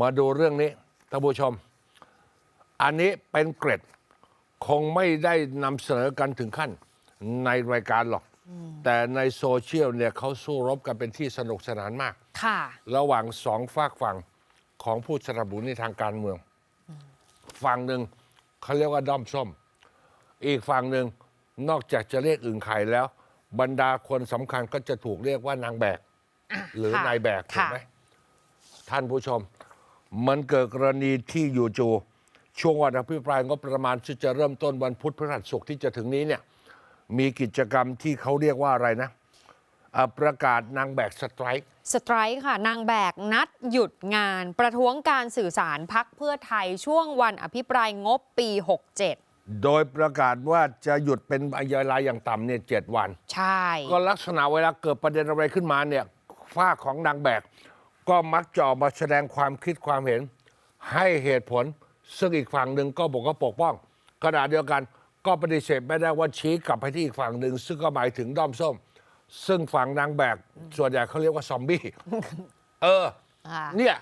มาดูเรื่องนี้ท่านผู้ชม อันนี้เป็นเกร็ดคงไม่ได้นำเสนอกันถึงขั้นในรายการหรอก แต่ในโซเชียลเนี่ยเขาสู้รบกันเป็นที่สนุกสนานมาก ค่ะ ระหว่างสองฝากฝั่งของผู้สนับสนุนในทางการเมือง ฝั่งหนึ่งเขาเรียกว่าด้อมส้ม อีกฝั่งหนึ่งนอกจากจะเรียกอึ่งไข่แล้ว บรรดาคนสำคัญก็จะถูกเรียกว่านางแบก หรือค่ะนายแบกถูกค่ะไหมท่านผู้ชม มันเกิดกรณีที่อยู่จูช่วงวันอภิปรายงบประมาณที่จะเริ่มต้นวันพุธพฤหัสศุกร์ที่จะถึงนี้เนี่ยมีกิจกรรมที่เขาเรียกว่าอะไรนะอ่าประกาศนางแบกสไตรค์สไตรค์ค่ะ นางแบกนัดหยุดงาน ประท้วงการสื่อสารพักเพื่อไทยช่วงวันอภิปรายงบปี 67 โดยประกาศว่าจะหยุดเป็นเวลาอย่างต่ำเนี่ยเจ็ดวัน ใช่ ก็ลักษณะเวลาเกิดประเด็นอะไรขึ้นมาเนี่ยฝ้ากของนางแบก ก็มักจะออกมาแสดงความคิดความเห็น ให้เหตุผล ซึ่งอีกฝั่งหนึ่งก็บอกว่าปกป้องขณะเดียวกันก็ปฏิเสธไม่ได้ว่าชี้กลับไปที่อีกฝั่งหนึ่งซึ่งก็หมายถึงด้อมส้ม ซึ่งฝั่งนางแบกส่วนใหญ่เขาเรียกว่าซอมบี้ เออ ค่ะเนี่ย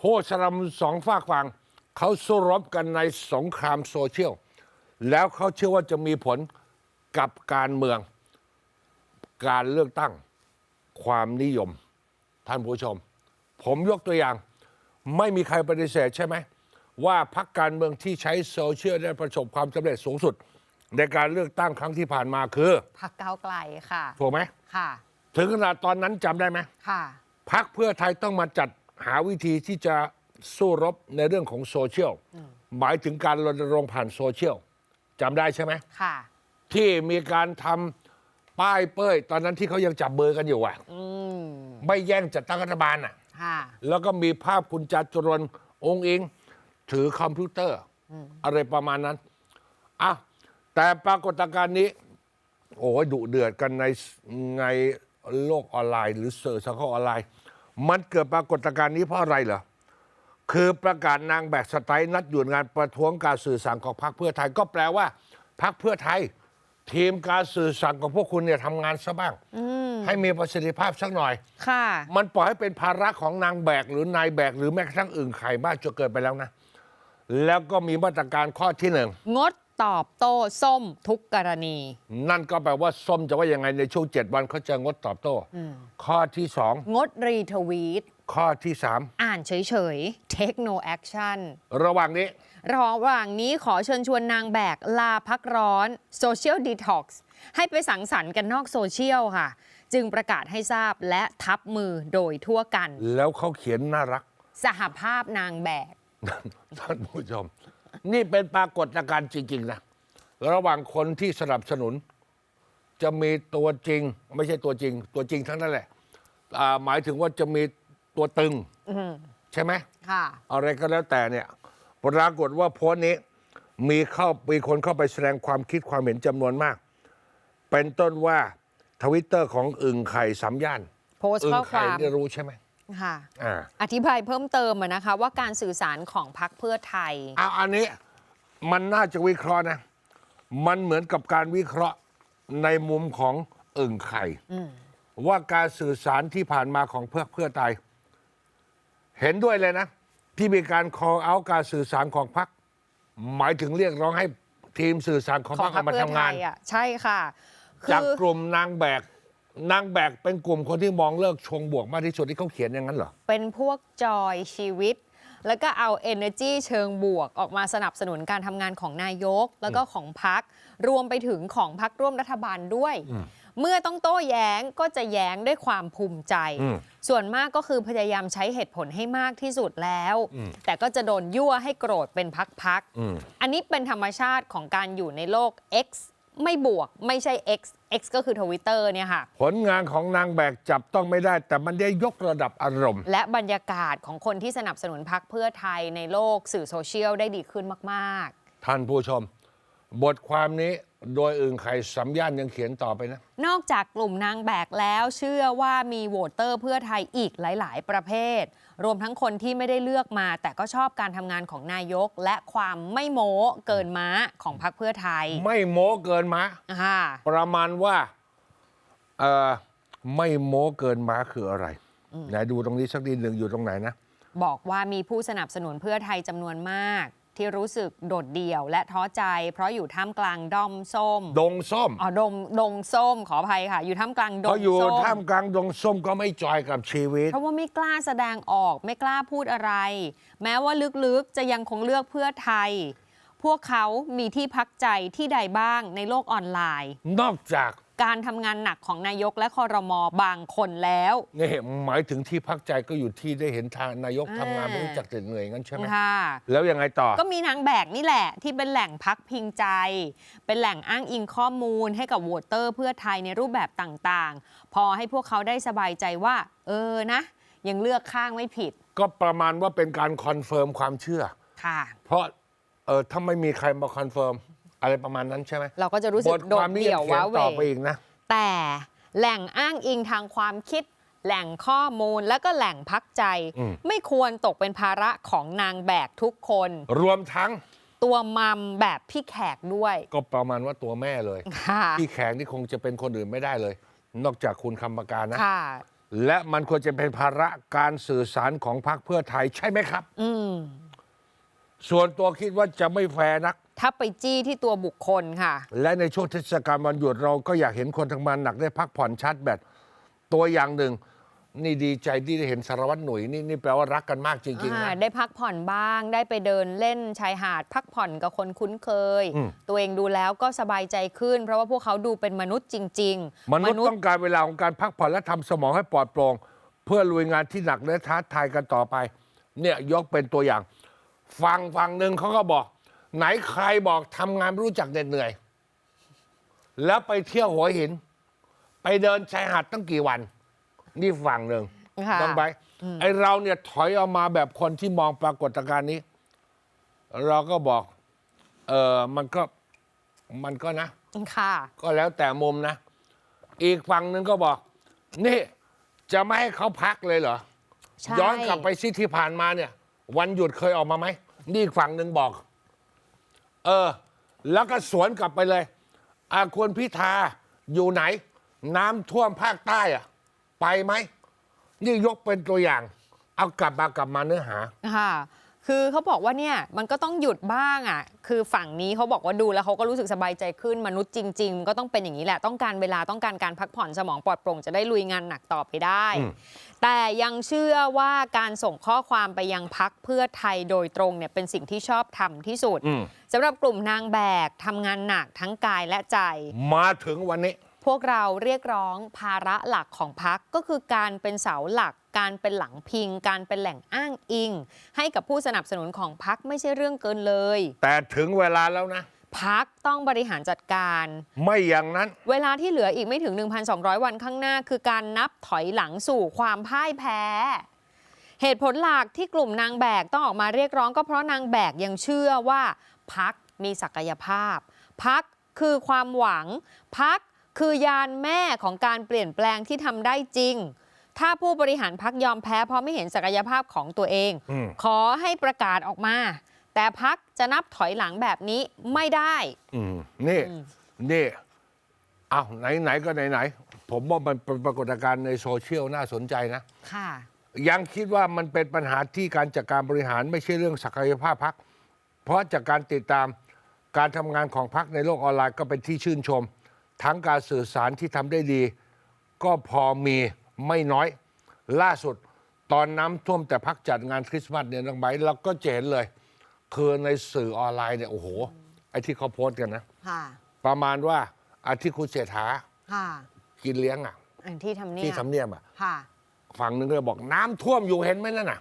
ผู้สนับสนุนสองฝากฝั่งเขาสู้รบกันในสงครามโซเชียล แล้วเขาเชื่อว่าจะมีผลกับการเมือง การเลือกตั้ง ความนิยม ท่านผู้ชม ผมยกตัวอย่าง ไม่มีใครปฏิเสธใช่ไหม ว่าพรรคการเมืองที่ใช้โซเชียลได้ประสบความสำเร็จสูงสุด ในการเลือกตั้งครั้งที่ผ่านมาคือพักก้าวไกลค่ะ ถูกไหมค่ะ ถึงขนาดตอนนั้นจำได้ไหมค่ะพักเพื่อไทยต้องมาจัดหาวิธีที่จะสู้รบในเรื่องของโซเชียลหมายถึงการรณรงค์ผ่านโซเชียลจำได้ใช่ไหมค่ะ ที่มีการทำป้ายเป้ย ตอนนั้นที่เขายังจับเบอร์กันอยู่อะอืมไม่แย่งจัดตั้งรัฐบาลอะค่ะ แล้วก็มีภาพคุณจัตุรนต์องค์อิงถือคอมพิวเตอร์ อะไรประมาณนั้นอะแต่ปรากฏการณ์นี้ โอ้ยดุเดือดกันในในโลกออนไลน์ หรือสื่อสังคมออนไลน์ มันเกิดปรากฏการณ์นี้เพราะอะไรเหรอคือประกาศนางแบกสไตล์นัดหยุดงานประท้วงการสื่อสารของพรรคเพื่อไทย ก็แปลว่าพรรคเพื่อไทย ทีมการสื่อสารของพวกคุณเนี่ยทำงานซะบ้าง ให้มีประสิทธิภาพสักหน่อย ค่ะ มันปล่อยให้เป็นภาระของนางแบกหรือนายแบกหรือแม้กระทั่งอื่นไข่มากจนเกินไปแล้วนะ แล้วก็มีมาตรการข้อที่หนึ่ง งด ตอบโต้ส้มทุกกรณี นั่นก็แปลว่าส้มจะว่ายังไงในช่วงเจ็ดวันเขาจะงดตอบโต้ ข้อที่สองงดรีทวีต ข้อที่สามอ่านเฉยๆ take no action ระหว่างนี้ ระหว่างนี้ขอเชิญชวนนางแบกลาพักร้อน Social Detox ให้ไปสังสรรค์กันนอกโซเชียลค่ะ จึงประกาศให้ทราบและทับมือโดยทั่วกัน แล้วเขาเขียนน่ารัก สหภาพนางแบกท่านผู้ชม นี่เป็นปรากฏการณ์จริง ๆ นะ ระหว่างคนที่สนับสนุน จะมีตัวจริง ไม่ใช่ตัวจริง ตัวจริงทั้งนั้นแหละอ่าหมายถึงว่าจะมีตัวตึงใช่ไหม ค่ะ อะไรก็แล้วแต่เนี่ยปรากฏว่าโพสต์นี้มีเข้ามีคนเข้าไปแสดงความคิดความเห็นจำนวนมาก เป็นต้นว่าทวิตเตอร์ของอึ่งไข่สามย่านโพสต์อึ่ข้องคไข่วามได้รู้ใช่ไหม ค่ะอ่าอธิบายเพิ่มเติมอะนะคะว่าการสื่อสารของพักเพื่อไทยเอาอันนี้มันน่าจะวิเคราะห์นะ มันเหมือนกับการวิเคราะห์ในมุมของอึ่งไข่ว่าการสื่อสารที่ผ่านมาของเพื่อเพื่อไทย เห็นด้วยเลยนะ ที่มีการ call out การสื่อสารของพรรคหมายถึงเรียกร้องให้ทีมสื่อสารของขพอรงรคพรรเอาคมาเพื่อทำไทงานยอะใช่ค่ะคืจากอกลุ่มนางแบก นางแบกเป็นกลุ่มคนที่มองเลิกชงบวกมากที่สุดที่เขาเขียนอย่างนั้นเหรอ เป็นพวกจอยชีวิต แล้วก็เอา energy เชิงบวกออกมาสนับสนุนการทำงานของนายก แล้วก็ของพัก รวมไปถึงของพักร่วมรัฐบาลด้วยเมื่อต้องโต้แย้งก็จะแย้งด้วยความภูมิใจ อืม ส่วนมากก็คือพยายามใช้เหตุผลให้มากที่สุดแล้วแต่ก็จะโดนยั่วให้โกรธเป็นพักๆ อืม อันนี้เป็นธรรมชาติของการอยู่ในโลก X ไม่บวกไม่ใช่ X X ก็คือทวิตเตอร์เนี่ยค่ะ ผลงานของนางแบกจับต้องไม่ได้ แต่มันได้ยกระดับอารมณ์ และบรรยากาศของคนที่สนับสนุนพักเพื่อไทยในโลกสื่อโซเชียลได้ดีขึ้นมากท่านผู้ชม บทความนี้โดยอื่นไข่สำย่านยังเขียนต่อไปนะๆนอกจากกลุ่มนางแบกแล้วเชื่อว่ามีโหวตเตอร์เพื่อไทยอีกหลาย ๆ ประเภท รวมทั้งคนที่ไม่ได้เลือกมา แต่ก็ชอบการทำงานของนายก และความไม่โม้เกินม้าของพักเพื่อไทยไม่โม้เกินมาค่ะประมาณว่าเอ่อไม่โม้เกินมาคืออะไรไหนดูตรงนี้สักนิดหนึ่งอยู่ตรงไหนนะ บอกว่ามีผู้สนับสนุนเพื่อไทยจำนวนมาก ที่รู้สึกโดดเดี่ยวและท้อใจ เพราะอยู่ท่ามกลางด้อมส้ม ดงส้มอ๋อดงดงส้มขออภัยค่ะ อยู่ท่ามกลางดเขางอยู่ส้มท่ามกลางดงส้มก็ไม่จอยกับชีวิต เพราะว่าไม่กล้าแสดงออกไม่กล้าพูดอะไร แม้ว่าลึกๆจะยังคงเลือกเพื่อไทย พวกเขามีที่พักใจที่ใดบ้างในโลกออนไลน์ นอกจาก การทำงานหนักของนายกและคอรมอบางคนแล้วนี่หมายถึงที่พักใจก็อยู่ที่ได้เห็นทางนายกอ่าทำงานไม่รู้จักเหน็ดเหนื่อยงั้นใช่ไหมค่ะแล้วยังไงต่อ ก็มีนางแบกนี่แหละ ที่เป็นแหล่งพักพิงใจ เป็นแหล่งอ้างอิงข้อมูลให้กับโหวตเตอร์ เพื่อไทยในรูปแบบต่างๆ พอให้พวกเขาได้สบายใจว่า เออนะ ยังเลือกข้างไม่ผิด ก็ประมาณว่าเป็นการคอนเฟิร์มความเชื่อ ค่ะ เพราะเออถ้าไม่มีใครมาคอนเฟิร์ม อะไรประมาณนั้นใช่ไหมเราก็จะรู้สึบกทโดคดวามนี้เดี่ยัยวงเขียว้านเหวต่อไปอีกนะ แต่แหล่งอ้างอิงทางความคิด แหล่งข้อมูลและก็แหล่งพักใจ อืม ไม่ควรตกเป็นภาระของนางแบกทุกคน รวมทั้งตัวมัมแบบพี่แขกด้วยก็ประมาณว่าตัวแม่เลย ค่ะพี่แขกนี่คงจะเป็นคนอื่นไม่ได้เลย นอกจากคุณคำประการนะ ค่ะ และมันควรจะเป็นภาระการสื่อสารของพรรคเพื่อไทยใช่ไหมครับ อืม ส่วนตัวคิดว่าจะไม่แฟร์นัก ถ้าไปจี้ที่ตัวบุคคลค่ะ และในช่วงเทศกาลวันหยุดเราก็อยากเห็นคนทำงานหนักได้พักผ่อนชาร์จแบตตัวอย่างหนึ่ง นี่ดีใจที่ได้เห็นสารวัตรหนุ่ยนี่นี่แปลว่ารักกันมากจริงๆอ่านะได้พักผ่อนบ้าง ได้ไปเดินเล่นชายหาด พักผ่อนกับคนคุ้นเคย อืม ตัวเองดูแล้วก็สบายใจขึ้น เพราะว่าพวกเขาดูเป็นมนุษย์จริง ๆ มนุษย์ต้องการเวลาของการพักผ่อนและทำสมองให้ปลอดโปร่งเพื่อลุยงานที่หนักและท้าทายกันต่อไป เนี่ยยกเป็นตัวอย่าง ฟังฟังหนึ่งเขาก็บอก ไหนใครบอกทำงานไม่รู้จักเหน็ดเหนื่อย แล้วไปเที่ยวหัวหิน ไปเดินชายหาดตั้งกี่วัน นี่ฝั่งหนึ่งค่ะต้องไปไอเราเนี่ยถอยออกมาแบบคนที่มองปรากฏการณ์นี้ เราก็บอก เออมันก็มันก็นะ ค่ะ ก็แล้วแต่มุมนะ อีกฝั่งหนึ่งก็บอก นี่จะไม่ให้เขาพักเลยเหรอ ใช่ ย้อนกลับไปซิที่ผ่านมาเนี่ย วันหยุดเคยออกมาไหม นี่อีกฝั่งหนึ่งบอก เออ แล้วก็สวนกลับไปเลยอาควรพิธาอยู่ไหน น้ำท่วมภาคใต้อะไปไหม นี่ยกเป็นตัวอย่าง เอากลับมากลับมาเนื้อหาค่ะ คือเขาบอกว่าเนี่ยมันก็ต้องหยุดบ้างอะคือฝั่งนี้เขาบอกว่าดูแล้วเขาก็รู้สึกสบายใจขึ้นมนุษย์จริงๆก็ต้องเป็นอย่างนี้แหละต้องการเวลาต้องการการพักผ่อนสมองปลอดโปร่งจะได้ลุยงานหนักต่อไปได้อืมแต่ยังเชื่อว่าการส่งข้อความไปยังพักเพื่อไทยโดยตรงเนี่ยเป็นสิ่งที่ชอบทำที่สุดอืมสำหรับกลุ่มนางแบกทำงานหนักทั้งกายและใจ มาถึงวันนี้ พวกเราเรียกร้องภาระหลักของพักก็คือการเป็นเสาหลัก การเป็นหลังพิง การเป็นแหล่งอ้างอิง ให้กับผู้สนับสนุนของพักไม่ใช่เรื่องเกินเลย แต่ถึงเวลาแล้วนะพักต้องบริหารจัดการ ไม่อย่างนั้น เวลาที่เหลืออีกไม่ถึง 1,200 วันข้างหน้า คือการนับถอยหลังสู่ความพ่ายแพ้ เหตุผลหลักที่กลุ่มนางแบกต้องออกมาเรียกร้องก็เพราะนางแบกยังเชื่อว่าพักมีศักยภาพ พักคือความหวัง พัก คือยานแม่ของการเปลี่ยนแปลงที่ทำได้จริง ถ้าผู้บริหารพักยอมแพ้เพราะไม่เห็นศักยภาพของตัวเอง อืม ขอให้ประกาศออกมา แต่พักจะนับถอยหลังแบบนี้ไม่ได้ อืมนี่นี่เอาไหนไหนๆก็ไหนไหนๆผมว่ามันเป็นปรากฏการณ์ในโซเชียลน่าสนใจนะ ค่ะ ยังคิดว่ามันเป็นปัญหาที่การจัดการบริหารไม่ใช่เรื่องศักยภาพพัก เพราะจากการติดตามการทำงานของพักในโลกออนไลน์ก็เป็นที่ชื่นชม ทั้งการสื่อสารที่ทำได้ดี ก็พอมีไม่น้อย ล่าสุดตอนน้ำท่วมแต่พักจัดงานคริสต์มาสเนี่ยน้องไบร์ทเราก็จะเห็นเลย คือในสื่อออนไลน์เนี่ยโอ้โห ไอ้ที่เขาโพสต์กันนะ ค่ะ ประมาณว่าอาที่คุณเศรษฐาค่ะกินเลี้ยงอะ อันที่ทำเนียที่บทำเนียบอะ ค่ะ ฝั่งหนึ่งก็บอกน้ำท่วมอยู่เห็นไหมนั่นน่ะ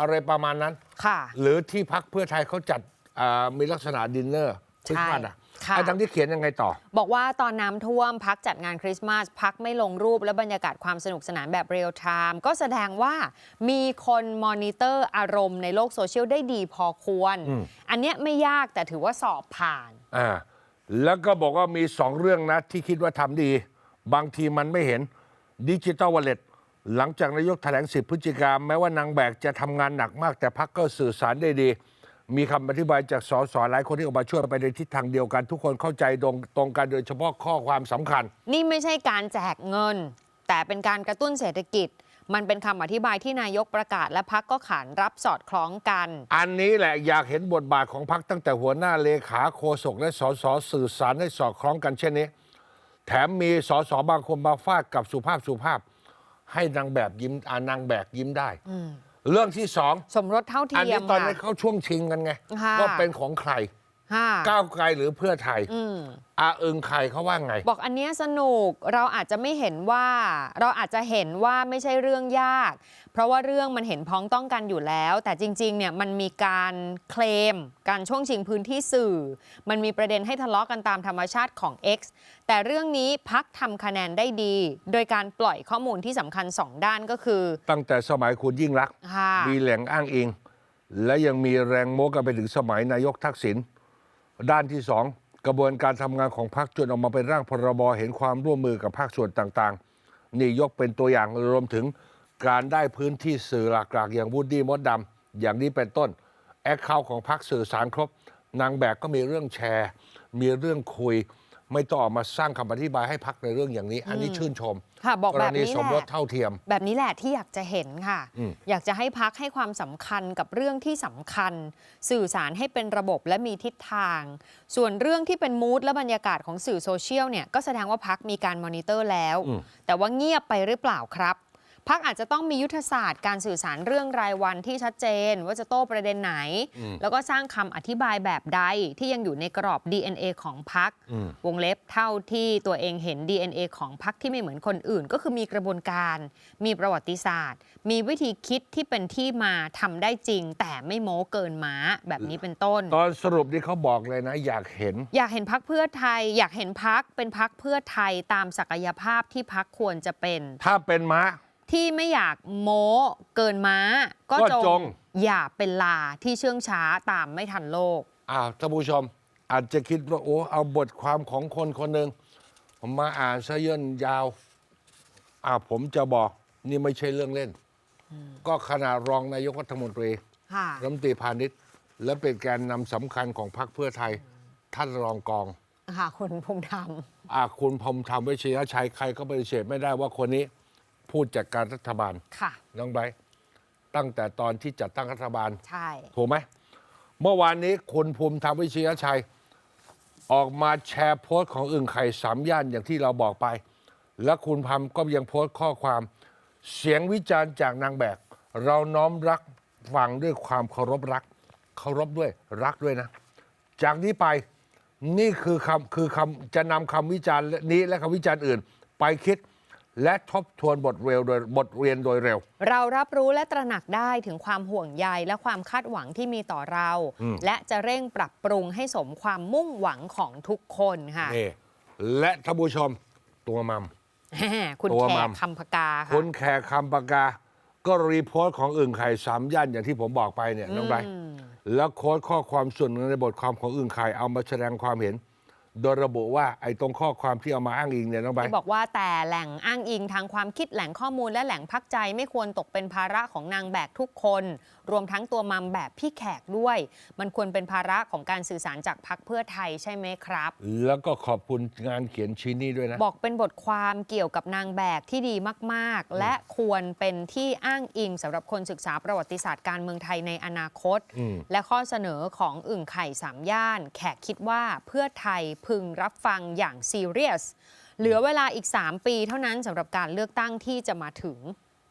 อะไรประมาณนั้น ค่ะ หรือที่พักเพื่อไทยเขาจัดอ่ามีลักษณะดินเนอร์คริสต์มาสอะค่ะ ไอ้ทั้งที่เขียนยังไงต่อ บอกว่าตอนน้ำท่วมพักจัดงานคริสต์มาสพักไม่ลงรูปและบรรยากาศความสนุกสนานแบบเรียลไทม์ก็แสดงว่ามีคนมอนิเตอร์อารมณ์ในโลกโซเชียลได้ดีพอควรอืมอันเนี้ยไม่ยากแต่ถือว่าสอบผ่าน อ่าแล้วก็บอกว่ามีสองเรื่องนะ ที่คิดว่าทำดี บางทีมันไม่เห็นดิจิตอลวอลเล็ตหลังจากนายกแถลงสิบพฤศจิกาแม้ว่านางแบกจะทำงานหนักมาก แต่พักก็สื่อสารได้ดี มีคำอธิบายจากสสหลายคนที่ออกมาช่วยไปในทิศทางเดียวกัน ทุกคนเข้าใจตรงตรงกันโดยเฉพาะข้อความสำคัญ นี่ไม่ใช่การแจกเงิน แต่เป็นการกระตุ้นเศรษฐกิจ มันเป็นคำอธิบายที่นายกประกาศและพักก็ขานรับสอดคล้องกัน อันนี้แหละอยากเห็นบทบาทของพรรคตั้งแต่หัวหน้าเลขาโฆษกและสสสื่อสารให้สอดคล้องกันเช่นนี้ แถมมีสสบางคนมาฟาดกับสุภาพสุภาพ ให้นางแบบยิ้มอ่านางแบบยิ้มได้ เรื่องที่สองสมรสเท่าอันเทียนี้มตอนค่ะนี้เขาช่วงชิงกันไงค่ะว่าเป็นของใครค่ะ ก้าวไกลหรือเพื่อไทยอืมอาเอิงใครเขาว่าไง บอกอันเนี้ยสนุกเราอาจจะไม่เห็นว่า เราอาจจะเห็นว่าไม่ใช่เรื่องยาก เพราะว่าเรื่องมันเห็นพ้องต้องกันอยู่แล้ว แต่จริงๆเนี่ยมันมีการเคลม การช่วงชิงพื้นที่สื่อ มันมีประเด็นให้ทะเลาะกันตามธรรมชาติของ X แต่เรื่องนี้พักทำคะแนนได้ดี โดยการปล่อยข้อมูลที่สำคัญ 2 ด้านก็คือ ตั้งแต่สมัยคุณยิ่งรักษณ์ค่ะมีแหล่งอ้างอิงและยังมีแรงโม้กันไปถึงสมัยนายกทักษิณ ด้านที่สองกระบวนการทำงานของพรรคจนออกมาเป็นร่างพรบเห็นความร่วมมือกับภาคส่วนต่างๆ นี่ยกเป็นตัวอย่างรวมถึงการได้พื้นที่สื่อหลักๆ อย่างวูดดี้มดดำอย่างนี้เป็นต้น แอคเคาท์ของพรรคสื่อสารครบ นางแบกก็มีเรื่องแชร์ มีเรื่องคุย ไม่ต้องออกมาสร้างคำอธิบายให้พักในเรื่องอย่างนี้ อันนี้ชื่นชมค่ะบอกกแบรบณีนี้สมแหรละสเท่าเทียม แบบนี้แหละที่อยากจะเห็นค่ะอืมอยากจะให้พักให้ความสำคัญกับเรื่องที่สำคัญ สื่อสารให้เป็นระบบและมีทิศทาง ส่วนเรื่องที่เป็นมูดและบรรยากาศของสื่อโซเชียลเนี่ยก็แสดงว่าพักมีการมอนิเตอร์แล้วอืมแต่ว่าเงียบไปหรือเปล่าครับ พักอาจจะต้องมียุทธศาสตร์การสื่อสารเรื่องรายวันที่ชัดเจน ว่าจะโต้ประเด็นไหน แล้วก็สร้างคำอธิบายแบบใดที่ยังอยู่ในกรอบ DNA ของพักอืมวงเล็บเท่าที่ตัวเองเห็น DNA ของพรรคที่ไม่เหมือนคนอื่น ก็คือมีกระบวนการ มีประวัติศาสตร์ มีวิธีคิดที่เป็นที่มาทำได้จริง แต่ไม่โม้เกินม้าแบบนี้เป็นต้น ตอนสรุปนี่เขาบอกเลยนะ อยากเห็น อยากเห็นพักเพื่อไทย อยากเห็นพักเป็นพักเพื่อไทยตามศักยภาพที่พักควรจะเป็น ถ้าเป็นม้า ที่ไม่อยากโม้เกินม้า ก็ก็จจง ง อย่าเป็นลาที่เชื่องช้าตามไม่ทันโลกอ้าวท่านผู้ชม อาจจะคิดว่าโอ้เอาบทความของคนคนหนึ่งมาอ่านซะเยินยาว อ่าผมจะบอก นี่ไม่ใช่เรื่องเล่น ก็ขนาดรองนายกรัฐมนตรี ค่ะ รัฐมนตรีพาณิชย์ และเป็นแกนนำสำคัญของพรรคเพื่อไทย ท่านรองกอง ค่ะคุณภูมิธรรม อาคุณพรหมธรรมวิชยชัยใครก็ปฏิเสธไม่ได้ว่าคนนี้ พูดจากการรัฐบาลค่ะน้องไบร์ทตั้งแต่ตอนที่จัดตั้งรัฐบาล ใช่ ถูกไหม เมื่อวานนี้คุณภูมิธรรมวิชยชัย ออกมาแชร์โพสต์ของอึ่งไข่สามย่านอย่างที่เราบอกไป และคุณพัมก็ยังโพสต์ข้อความ เสียงวิจารณ์จากนางแบบเราน้อมรักฟังด้วยความเคารพรัก เคารพด้วยรักด้วยนะ จากนี้ไปนี่คือคำคือคำจะนำคำวิจารณ์นี้และคำวิจารณ์อื่น ไปคิด และทบทวนบทเรียนโดยบทเรียนโดยเร็ว เรารับรู้และตระหนักได้ถึงความห่วงใยและความคาดหวังที่มีต่อเรา อืม และจะเร่งปรับปรุงให้สมความมุ่งหวังของทุกคนค่ะนี่และท่านผู้ชมตัวมัมคุณตัวแขมักม คำพกาค่ะคุณแขกคำปากา ก็รีโพสต์ของอึ่งไข่สามย่านอย่างที่ผมบอกไปเนี่ยน้องไบร์ทอืมแล้วโค้ดข้อความส่วนหนึ่งในบทความของอึ่งไข่เอามาแสดงความเห็น โดยระบุว่าไอ้ตรงข้อความที่เอามาอ้างอิงเนี่ยน้องไบร์ทที่บอกว่าแต่แหล่งอ้างอิงทางความคิดแหล่งข้อมูลและแหล่งพักใจไม่ควรตกเป็นภาระของนางแบกทุกคน รวมทั้งตัวมัมแบบพี่แขกด้วย มันควรเป็นภาระของการสื่อสารจากพักเพื่อไทยใช่ไหมครับ แล้วก็ขอบคุณงานเขียนชิ้นนี้ด้วยนะ บอกเป็นบทความเกี่ยวกับนางแบกที่ดีมาก ๆ และควรเป็นที่อ้างอิงสำหรับคนศึกษาประวัติศาสตร์การเมืองไทยในอนาคตอืมและข้อเสนอของอึ่งไข่สามย่าน แขกคิดว่าเพื่อไทยพึงรับฟังอย่างซีเรียส เหลือเวลาอีก 3 ปีเท่านั้นสำหรับการเลือกตั้งที่จะมาถึง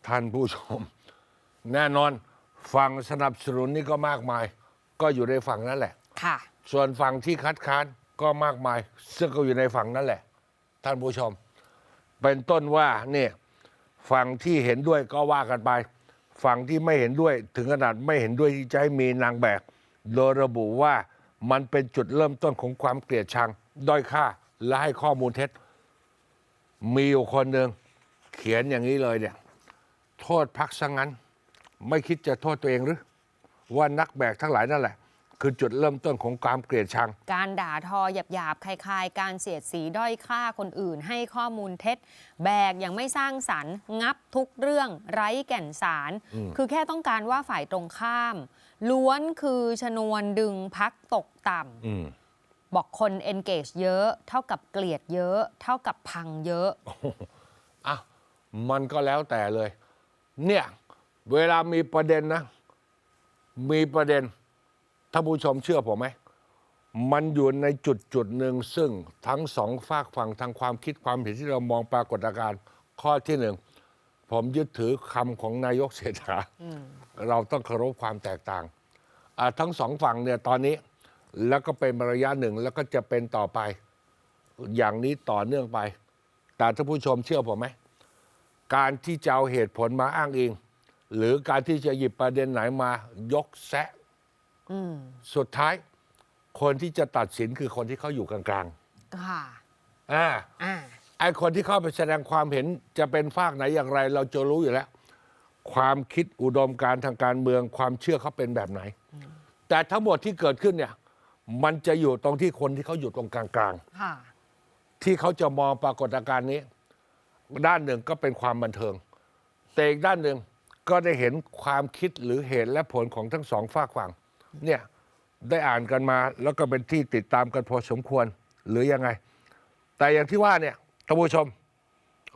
ท่านผู้ชม แน่นอนฝั่งสนับสนุนนี่ก็มากมาย ก็อยู่ในฝั่งนั้นแหละ ค่ะ ส่วนฝั่งที่คัดค้านก็มากมาย ซึ่งก็อยู่ในฝั่งนั้นแหละ ท่านผู้ชม เป็นต้นว่าเนี่ยฝั่งที่เห็นด้วยก็ว่ากันไป ฝั่งที่ไม่เห็นด้วยถึงขนาดไม่เห็นด้วยที่จะให้มีนางแบกโดยระบุว่า มันเป็นจุดเริ่มต้นของความเกลียดชัง ด้อยค่า และให้ข้อมูลเท็จ มีอยู่คนหนึ่งเขียนอย่างนี้เลยเนี่ย โทษพักซะงั้น ไม่คิดจะโทษตัวเองหรือ ว่านักแบกทั้งหลายนั่นแหละ คือจุดเริ่มต้นของความเกลียดชัง การด่าทอหยาบๆคลายๆ การเสียดสีด้อยค่าคนอื่น ให้ข้อมูลเท็จ แบกอย่างไม่สร้างสรรค์ งับทุกเรื่อง ไร้แก่นสาร คือแค่ต้องการว่าฝ่ายตรงข้าม ล้วนคือชนวนดึงพักตกต่ำอืมบอกคน engage เยอะเท่ากับเกลียดเยอะ เท่ากับพังเยอะอะมันก็แล้วแต่เลย เนี่ย เวลามีประเด็นนะ มีประเด็นท่านผู้ชมเชื่อผมไหมมันอยู่ในจุดจุดหนึ่งซึ่งทั้งสองฝากฝั่งทางความคิดความเห็นที่เรามองปรากฏการณ์ข้อที่หนึ่ง ผมยึดถือคำของนายกเศรษฐาเราต้องเคารพความแตกต่างอ่าทั้งสองฝั่งเนี่ยตอนนี้แล้วก็เป็นระยะหนึ่งแล้วก็จะเป็นต่อไป อย่างนี้ต่อเนื่องไป แต่ท่านผู้ชมเชื่อผมไหม การที่จะเอาเหตุผลมาอ้างอิง หรือการที่จะหยิบประเด็นไหนมายกแซะสุดท้าย คนที่จะตัดสินคือคนที่เขาอยู่กลางค่ะๆอ่าอ่า ไอคนที่เข้าไปแสดงความเห็นจะเป็นฝากไหนอย่างไร เราจะรู้อยู่แล้ว ความคิดอุดมการณ์ทางการเมืองความเชื่อเขาเป็นแบบไหน แต่ทั้งหมดที่เกิดขึ้นเนี่ย มันจะอยู่ตรงที่คนที่เขาอยู่ตรงกลางค่ะ ๆ ที่เขาจะมองปรากฏการณ์นี้ ด้านหนึ่งก็เป็นความบันเทิง แต่อีกด้านหนึ่งก็ได้เห็นความคิดหรือเหตุและผลของทั้งสองฝากฝั่งเนี่ยได้อ่านกันมาแล้วก็เป็นที่ติดตามกันพอสมควรหรือยังไง แต่อย่างที่ว่าเนี่ย ท่านผู้ชม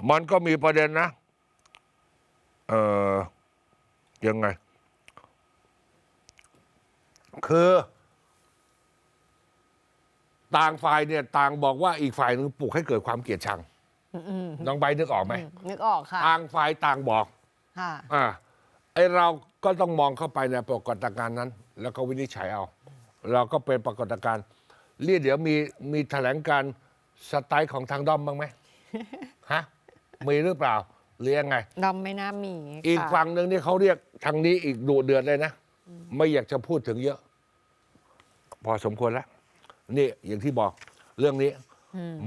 มันก็มีประเด็นนะ เออยังไง คือ ต่างฝ่ายเนี่ย ต่างบอกว่าอีกฝ่ายหนึงปลุกให้เกิดความเกลียดชังน้องใบร์ทนึกออกไหมนึกออกค่ะ ต่างฝ่ายต่างบอกค่ะอ่าไอเราก็ต้องมองเข้าไปในปรากฏการณ์นั้น แล้วก็วินิจฉัยเอา เราก็เป็นปรากฏการณ์เรียกเดี๋ยวมีมีแถลงการณ์สไตล์ของทางด้อมบ้างไหม ฮะมีหรือเปล่าหรือยังไง ดำไม่น่ามีอีกค่ะฝั่งหนึ่งนี่เขาเรียกทางนี้อีกดุเดือดเลยนะ ไม่อยากจะพูดถึงเยอะ พอสมควรแล้ว นี่อย่างที่บอกเรื่องนี้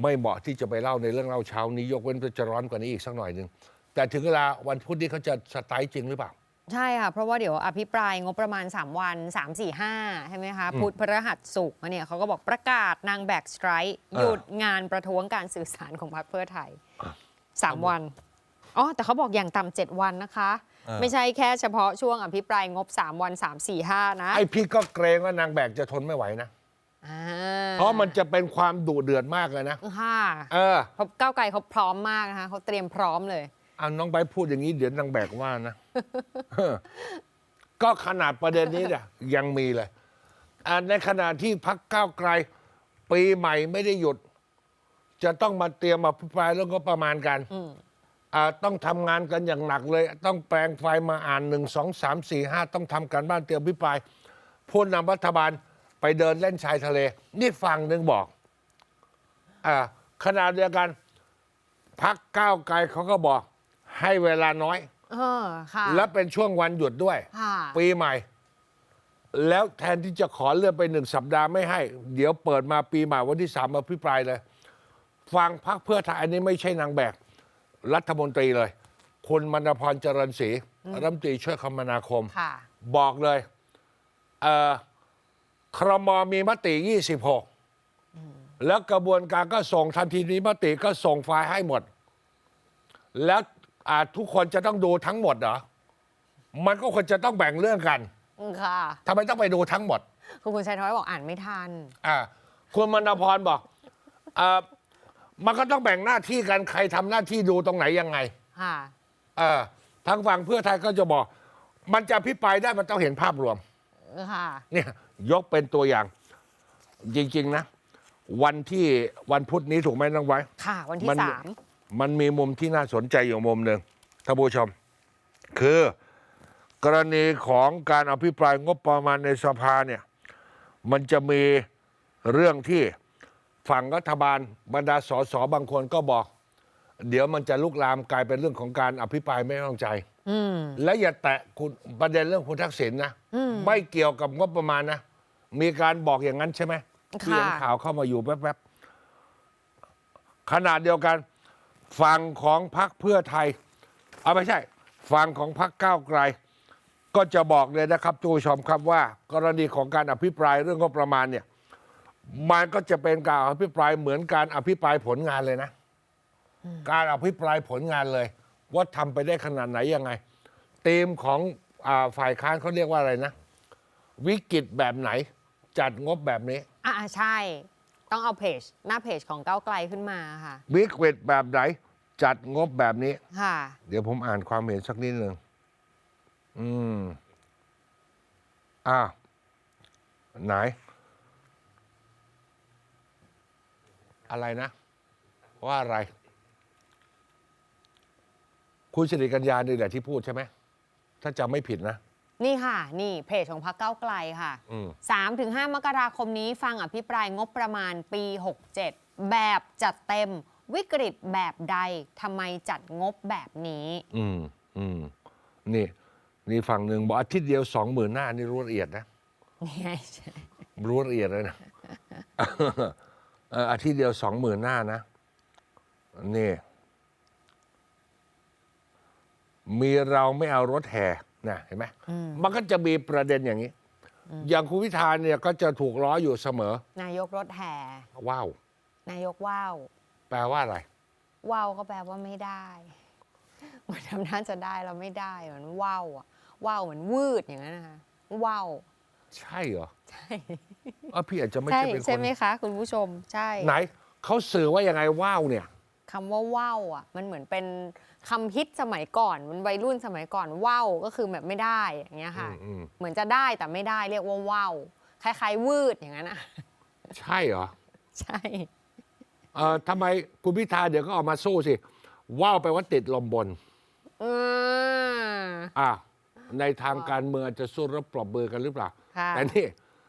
ไม่เหมาะที่จะไปเล่าในเรื่องเล่าเช้านี้ ยกเว้นจะร้อนกว่านี้อีกสักหน่อยหนึ่งแต่ถึงเวลาวันพุธนี้เขาจะสไตล์จริงหรือเปล่า ใช่ค่ะ เพราะว่าเดี๋ยวอภิปรายงบประมาณ 3 วัน 3 4 5 ใช่ไหมคะ พุธพฤหัสศุกร์เนี่ยเขาก็บอกประกาศนางแบกสไตร์หยุดงานประท้วงการสื่อสารของพรรคเพื่อไทย 3 วัน อ๋อ แต่เขาบอกอย่างต่ำเจ็ดวันนะคะอ่าไม่ใช่แค่เฉพาะช่วงอภิปรายงบ 3 วัน 3 4 5 นะ ไอ้พี่ก็เกรงว่านางแบกจะทนไม่ไหวนะอ่าเพราะมันจะเป็นความดุเดือดมากเลยนะ ค่ะ เออเพราะก้าวไกลเขาพร้อมมากนะคะเขาเตรียมพร้อมเลย เอาน้องใบร์ทพูดอย่างนี้เดี๋ยวนางแบกว่านะเออก็ขนาดประเด็นนี้เนี่ยยังมีเลยอ่าในขณะที่พักก้าวไกล ปีใหม่ไม่ได้หยุด จะต้องมาเตรียมมาพิปรายเรื่องก็ประมาณกันอ่าต้องทำงานกันอย่างหนักเลย ต้องแปลงไฟล์มาอ่านหนึ่งสองสามสี่ห้าต้องทำการบ้านเตรียมพิปรายผู้นำรัฐบาลไปเดินเล่นชายทะเล นี่ฝั่งหนึ่งบอกอ่าขณะเดียวกันพักก้าวไกลเขาก็บอก ให้เวลาน้อย เออค่ะและเป็นช่วงวันหยุดด้วย ค่ะปีใหม่ แล้วแทนที่จะขอเลื่อนไปหนึ่งสัปดาห์ไม่ให้ เดี๋ยวเปิดมาปีใหม่วันที่สามมาพิปรายเลย ฟังพักเพื่อไทยอันนี้ไม่ใช่นางแบก รัฐมนตรีเลย คุณมณพรเจริญศรีรัฐมนตรีช่วยคมนาคม ค่ะ บอกเลยเอ่อครมมีมติ 26 แล้วกระบวนการก็ส่งทันทีมีมติก็ส่งไฟล์ให้หมด แล้ว อาทุกคนจะต้องดูทั้งหมดเหรอ มันก็ควรจะต้องแบ่งเรื่องกันค่ะ ทำไมต้องไปดูทั้งหมด คุณคุณชัยทอยบอกอ่านไม่ทัน อ่าคุณมณพรบอกอ่ามันก็ต้องแบ่งหน้าที่กันใครทำหน้าที่ดูตรงไหนยังไง ค่ะ เออทางฝั่งเพื่อไทยก็จะบอก มันจะพิปรายได้มันต้องเห็นภาพรวม ค่ะ เนี่ยยกเป็นตัวอย่าง จริง ๆ นะ วันที่วันพุธนี้ถูกไหมน้องไว้ ค่ะ วันที่มันสาม มันมีมุมที่น่าสนใจอยู่มุมหนึ่งท่านผู้ชม คือกรณีของการอภิปรายงบประมาณในสภาเนี่ยมันจะมีเรื่องที่ฝั่งรัฐบาลบรรดาสสบางคนก็บอก เดี๋ยวมันจะลุกลามกลายเป็นเรื่องของการอภิปรายไม่ไว้วางใจอืมและอย่าแตะคุณประเด็นเรื่องคุณทักษิณนะไม่เกี่ยวกับงบประมาณนะ มีการบอกอย่างนั้นใช่ไหมที่เห็นข่าวเข้ามาอยู่แป๊บๆขนาดเดียวกัน ฝั่งของพรรคเพื่อไทย เอาไม่ใช่ ฝั่งของพรรคก้าวไกล ก็จะบอกเลยนะครับทุกผู้ชมครับว่ากรณีของการอภิปรายเรื่องงบประมาณเนี่ยมันก็จะเป็นการอภิปรายเหมือนการอภิปรายผลงานเลยนะ การอภิปรายผลงานเลย ว่าทำไปได้ขนาดไหนยังไงธีมของอฝ่ายค้านเขาเรียกว่าอะไรนะ วิกฤตแบบไหนจัดงบแบบนี้ อ่าใช่ ต้องเอาเพจหน้าเพจของก้าวไกลขึ้นมาค่ะวิกฤตแบบไหน จัดงบแบบนี้ ค่ะ เดี๋ยวผมอ่านความเห็นสักนิดหนึ่งอืมอ่าไหน อะไรนะ ว่าอะไร คุณสิริกัญญานี่แหละที่พูดใช่ไหม ถ้าจำไม่ผิดนะ นี่ค่ะ นี่เพจของพักเก้าวไกลค่ะ อืม 3-5 มกราคมนี้ฟังอภิปรายงบประมาณปี 67 แบบจัดเต็มวิกฤตแบบใดทำไมจัดงบแบบนี้ อืม อืม นี่ นี่ฝั่งหนึ่งบอกอาทิตย์เดียวสองหมื่นหน้า นี่รู้ละเอียดนะ นี่ไงรู้ละเอียดเลยนะ เอออาทิตย์เดียวสองหมื่นหน้านะ นี่ มีเราไม่เอารถแห่ นะเห็นไหมมันก็จะมีประเด็นอย่างนี้ อย่างคุณพิธาเนี่ยก็จะถูกล้ออยู่เสมอ นายกรถแห่ว้าวนายกว่าวแปลว่าอะไรว่าวก็แปลว่าไม่ได้เหมือนทำท่าจะได้เราไม่ได้เหมือนว่าวอะว่าวเหมือนวืดอย่างนั้นนะคะว่าวใช่เหรอใช่เออพี่อาจจะไม่ใช่ใช่เป็นคใช่นไหมคะคุณผู้ชมใช่ไหนเขาสื่อว่ายังไงว้าวเนี่ยคำว่าว่าวอะ มันเหมือนเป็น คำฮิตสมัยก่อนมันวัยรุ่นสมัยก่อนว่าวก็คือแบบไม่ได้อย่างเงี้ยค่ะอืมอืมเหมือนจะได้แต่ไม่ได้เรียกว่าว่าวคล้ายๆวืดอย่างนั้นอะใช่เหรอ ใช่เออทำไมคุณพิธาเดี๋ยวก็ออกมาสู้สิว้าวไปลว่าติดลมบนอืมอะในทางการเมืองอาจจะสู้รบปรบมือกันหรือเปล่าค่ะแต่นี่